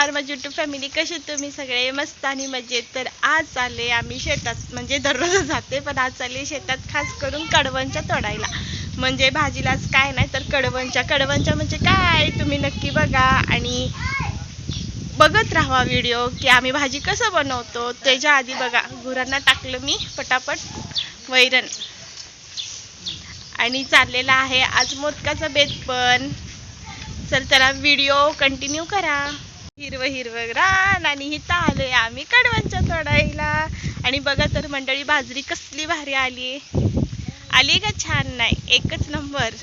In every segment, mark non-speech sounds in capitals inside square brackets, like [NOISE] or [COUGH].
नमस्कार माझी YouTube family कशी तुम्ही सगळे? मस्त आणि मजेत. तर आज चालले आम्ही शेतात म्हणजे दररोज जाते पण आज चालले शेतात खास करून कडवणच्या तोडायला. म्हणजे भाजीलाच काय नाही तर कडवणच्या कडवणच्या म्हणजे काय तुम्ही नक्की बघा. आणि बघत राहा व्हिडिओ की आम्ही भाजी कसं बनवतो. त्याच्या आधी बघा गुरांना टाकलं मी पटापट वैरण. आणि चाललेला आहे आज मोदकाचा बेत पण. चल त्याला व्हिडिओ कंटिन्यू करा. हिरवं हिरवं रान आणि हिथं आलोय आम्ही कडवणच्या तोडायला. आणि बघा तर मंडळी बाजरी कसली भारी आली आली का छान? नाही एकच नंबर.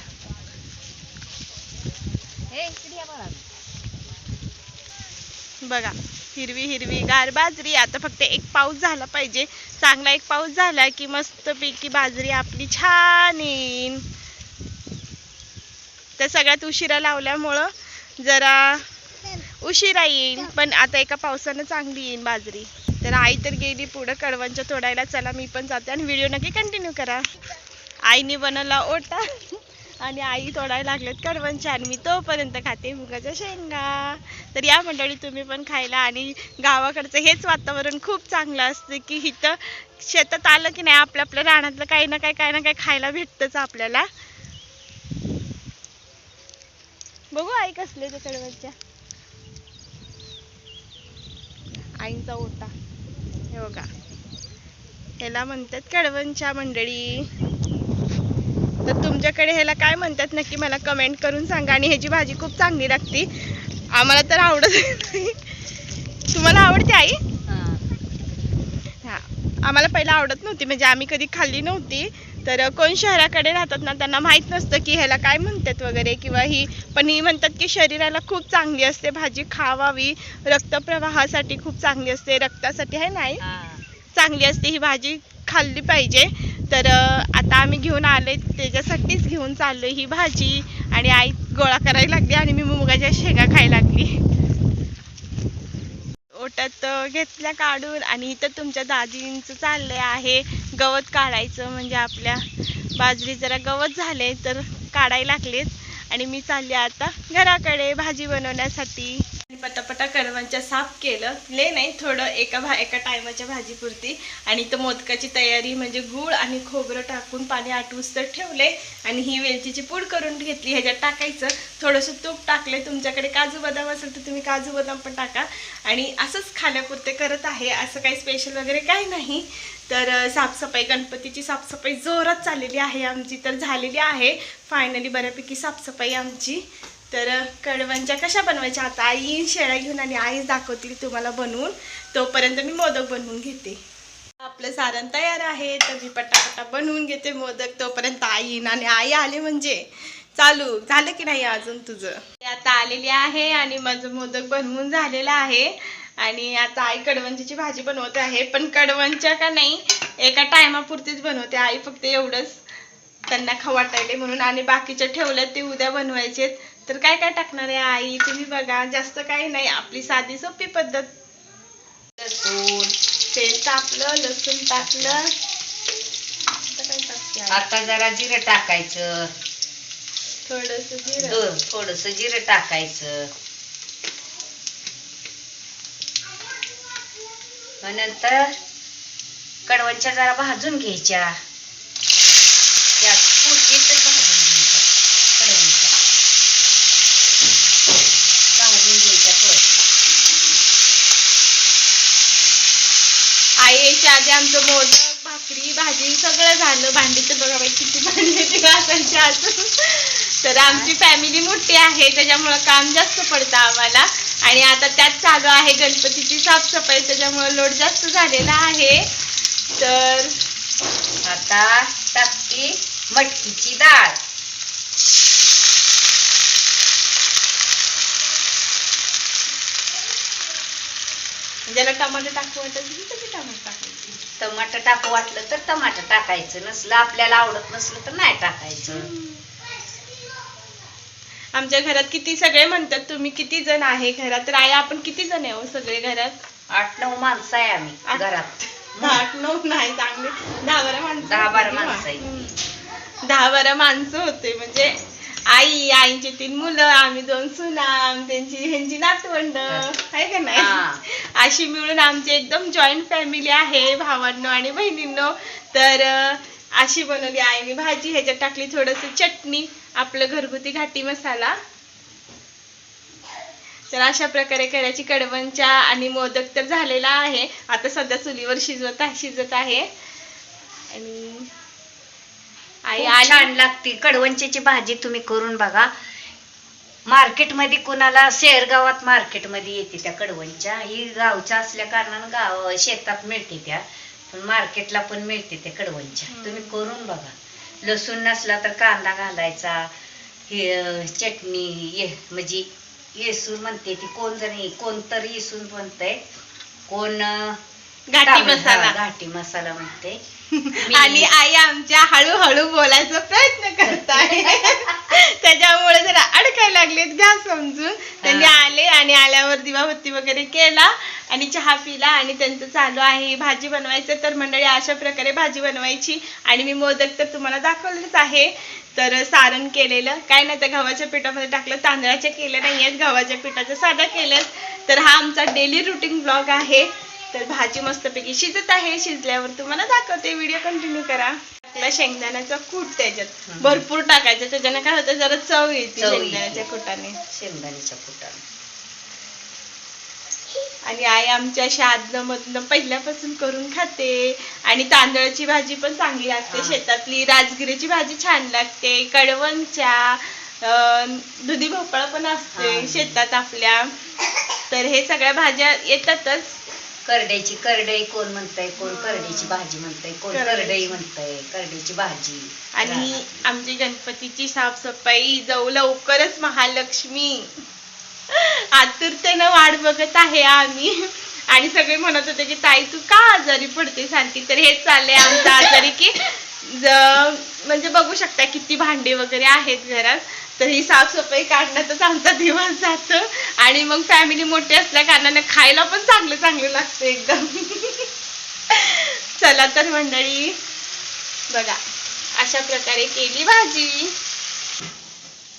बघा. हिरवी हिरवी गार बाजरी. आता फक्त एक पाऊस झाला पाहिजे. चांगला एक पाऊस झाला की मस्त पैकी बाजरी आपली छान येईन. तर सगळ्यात उशिरा लावल्यामुळं जरा उशिरा येईल पण आता एका पावसानं चांगली येईल बाजरी. तर आई तर गेली पुढं कडवांच्या तोडायला चला मी पण जाते आणि व्हिडिओ नक्की कंटिन्यू करा. आईने बनवला ओटा आणि आई तोडायला लागलेत कडवणच्या आणि मी तोपर्यंत खाते मुगाच्या शेंगा. तर या मंडळी तुम्ही पण खायला आणि गावाकडचं हेच वातावरण खूप चांगलं असतं की इथं शेतात आलं की नाही आपल्या आपल्या रानातलं काही ना काही काही ना काही खायला भेटतंच आपल्याला. बघू आई कसले ते कडवणच्या आईंचा ओटा. हे बघा. ह्याला म्हणतात कडवणच्या मंडळी. तर तुमच्याकडे ह्याला काय म्हणतात नक्की मला कमेंट करून सांगा. आणि ह्याची भाजी खूप चांगली लागते. आम्हाला तर आवडत नाही. तुम्हाला आवडते आई? हा. आम्हाला पहिला आवडत नव्हती. म्हणजे आम्ही कधी खाल्ली नव्हती. तर कोण शहराकडे राहतात ना त्यांना माहीत नसतं की ह्याला काय म्हणतात वगैरे किंवा ही पण ही म्हणतात की शरीराला खूप चांगली असते. भाजी खावावी. रक्तप्रवाहासाठी खूप चांगली असते. रक्तासाठी आहे नाही चांगली असते. ही भाजी खाल्ली पाहिजे. तर आता आम्ही घेऊन आले त्याच्यासाठीच घेऊन चाललोय ही भाजी. आणि आई गोळा करायला लागली आणि मी मुगाच्या शेंगा खायला लागली. ओट्यात अं, घेतल्या काढून. आणि इथं तुमच्या दाजींचं चाललंय आहे. गवत काढायचं म्हणजे आपल्या बाजरी जरा गवत झाले तर काढायला लागलेत. आणि मी चालले आता घराकडे भाजी बनवण्यासाठी. पटापटा कडवांच्या साफ केलं. ले नाही थोडं एका भा एका टायमाच्या भाजीपुरती. आणि तो मोदकाची तयारी म्हणजे गूळ आणि खोबरं टाकून पाणी आटूस तर ठेवले. आणि ही वेलचीची पूड करून घेतली. ह्याच्यात टाकायचं. थोडंसं तूप टाकले तुमच्याकडे काजू बदाम असेल तर तुम्ही काजू बदाम पण टाका. आणि असंच खाण्यापुरते करत आहे. असं काही स्पेशल वगैरे काही नाही. तर साफसफाई गणपतीची साफसफाई जोरात चाललेली आहे आमची. तर झालेली आहे. फायनली बऱ्यापैकी साफसफाई आमची. तर कडवंच्या कशा बनवायच्या? आता आई शेळ्या घेऊन आणि आईच दाखवतील तुम्हाला बनवून. तोपर्यंत मी मोदक बनवून घेते. आपलं सारण तयार आहे तर मी पटापटा बनवून घेते मोदक. तोपर्यंत आई येईन आणि आई आले म्हणजे चालू. झालं की नाही अजून तुझं? ते आता आलेली आहे आणि माझं मोदक बनवून झालेलं आहे. आणि आता आई कडवंजीची भाजी बनवते आहे. पण कडवंच्या का नाही एका टायमापुरतीच बनवते. आई फक्त एवढंच त्यांना खाऊ वाटायले म्हणून आणि बाकीच्या ठेवलं ते उद्या बनवायचेत. तर काय काय टाकणार आहे आई? तुम्ही बघा जास्त काही नाही. आपली साधी सोपी पद्धत. लसूण तेल तापलं लसूण टाकलं आता काय टाकते आई? आता जरा जिरं टाकायचं. थोडस जिरं. थोडस जिरं टाकायचं. मग नंतर कडवणच्या जरा भाजून घ्यायच्या त्यात फोडणीतच भाजून घ्यायच्या कडवणच्या भाजून घ्यायच्या थोड्या आई यायच्या आधी आमचं मोदक भाकरी भाजी सगळं झालं. भांडी तर बघा बाई किती भांडी ते घासायची तर आमची फॅमिली मोठी आहे त्याच्यामुळं काम जास्त पडतं आम्हाला. आणि आता त्यात चालू आहे गणपतीची साफसफाई त्याच्यामुळं लोड जास्त झालेला आहे. तर आता टाकते मटकीची डाळ. ज्याला टमाटर टाकू वाटत असेल तर ते टमाटर टाकायचे. टमाटर टाकू वाटलं तर टमाटर टाकायचं. नसलं आपल्याला आवडत नसलं तर नाही टाकायचं. आमच्या घरात किती सगळे म्हणतात तुम्ही किती जण आहे घरात? तर आई आपण किती जण आहे हो सगळे घरात? आठ नऊ माणसं आहे आम्ही आठ- घरात. [LAUGHS] आठ नऊ नाही चांगले. दहा बारा माणसं दहा बारा होती माणसं. हम्म. दहा बारा माणसं होते म्हणजे आई आईची तीन मुलं आम्ही दोन सुना त्यांची ह्यांची नातवंड. आहे का नाही. अशी मिळून आमची एकदम जॉईंट फॅमिली आहे भावांनो आणि बहिणींनो. तर अशी बनवली आईने भाजी. ह्याच्यात टाकली थोडस चटणी आपलं घरगुती घाटी मसाला. तर अशा प्रकारे करायची कडवणच्या आणि मोदक तर झालेला आहे. आता सध्या चुलीवर शिजवत आहे शिजत आहे. आणि आई छान लागते कडवंचीची भाजी तुम्ही करून बघा. मार्केटमध्ये कोणाला शेरगावात मार्केटमध्ये येते त्या कडवंच्या. ही गावच्या असल्या कारणानं गाव शेतात मिळते त्या. पण मार्केटला पण मिळते त्या कडवंच्या. तुम्ही करून बघा. लसूण नसला तर कांदा घालायचा. हे चटणी ये म्हणजे येसून म्हणते ती. कोण जणी कोण तर येसून म्हणतंय. कोण तांबडा- मसाला. घाटी मसाला म्हणते. [LAUGHS] आणि आई आमच्या हळूहळू बोलायचा प्रयत्न करत आहे [LAUGHS] त्याच्यामुळे जरा अडकायला लागलेत घ्या समजून. त्यांनी हा. आले आणि आल्यावर दिवाबत्ती वगैरे केला आणि चहा पिला आणि त्यांचं चालू आहे. भाजी बनवायचं तर मंडळी अशा प्रकारे भाजी बनवायची आणि मी मोदक तर तुम्हाला दाखवलेच आहे. तर सारण केलेलं. काय नाही तर गव्हाच्या पिठामध्ये टाकलं. तांदळाच्या केलं नाही आहेत गव्हाच्या पिठाचं साधं केलं तर हा आमचा डेली रुटीन ब्लॉग आहे. तर भाजी मस्तपैकी शिजत आहे. शिजल्यावर तुम्हाला दाखवते. व्हिडिओ कंटिन्यू करा. शेंगदाण्याचा कूट त्याच्यात. भरपूर टाकायचं. त्याच्यानं काय होतं? जरा चव येते. शेंगदाण्याच्या कुटाने. शेंगदाण्याच्या फुटाने आणि आई आमच्या अशी मधनं पहिल्यापासून करून खाते. आणि तांदळाची भाजी पण चांगली लागते. शेतातली राजगिरीची भाजी छान लागते. कडवणच्या दुधी भोपळा पण असते. शेतात आपल्या. तर हे सगळ्या भाज्या येतातच. करड्याची करडई कोण म्हणतंय कोण करडीची भाजी म्हणतंय कोण करडईची. करडई म्हणतंय करडीची भाजी. आणि आमची गणपतीची साफसफाई जाऊ लवकरच महालक्ष्मी. आतुरतेनं वाट बघत आहे आम्ही. आणि सगळे म्हणत होते की ताई तू का आजारी पडते सारखी तर हेच चाललंय आमचं आजारी की ज- म्हणजे बघू शकता किती भांडे वगैरे आहेत घरात. तर ही साफसफाई काढण्यातच आमचा दिवस जातो. आणि मग फॅमिली मोठी असल्या कारणाने खायला पण चांगलं चांगलं लागतं एकदम. चला तर मंडळी बघा अशा प्रकारे केली भाजी.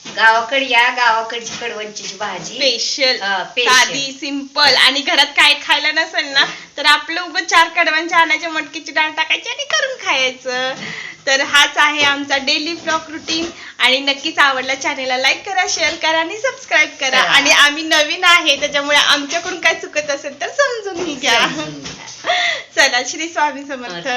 गावाकडे या गावाकडची कडवंचीची भाजी. स्पेशल. साधी सिंपल आणि घरात काय खायला नसेल ना तर आपलं उगं चार कडवांच्या आणायच्या मटकीची डाळ टाकायची आणि करून खायचं. तर हाच आहे आमचा डेली ब्लॉग रुटीन आणि नक्कीच आवडला चॅनेलला लाईक करा शेअर करा आणि सबस्क्राईब करा. आणि आम्ही नवीन आहे त्याच्यामुळे आमच्याकडून काय चुकत असेल तर समजून घ्या. [LAUGHS] चला श्री स्वामी समर्थ.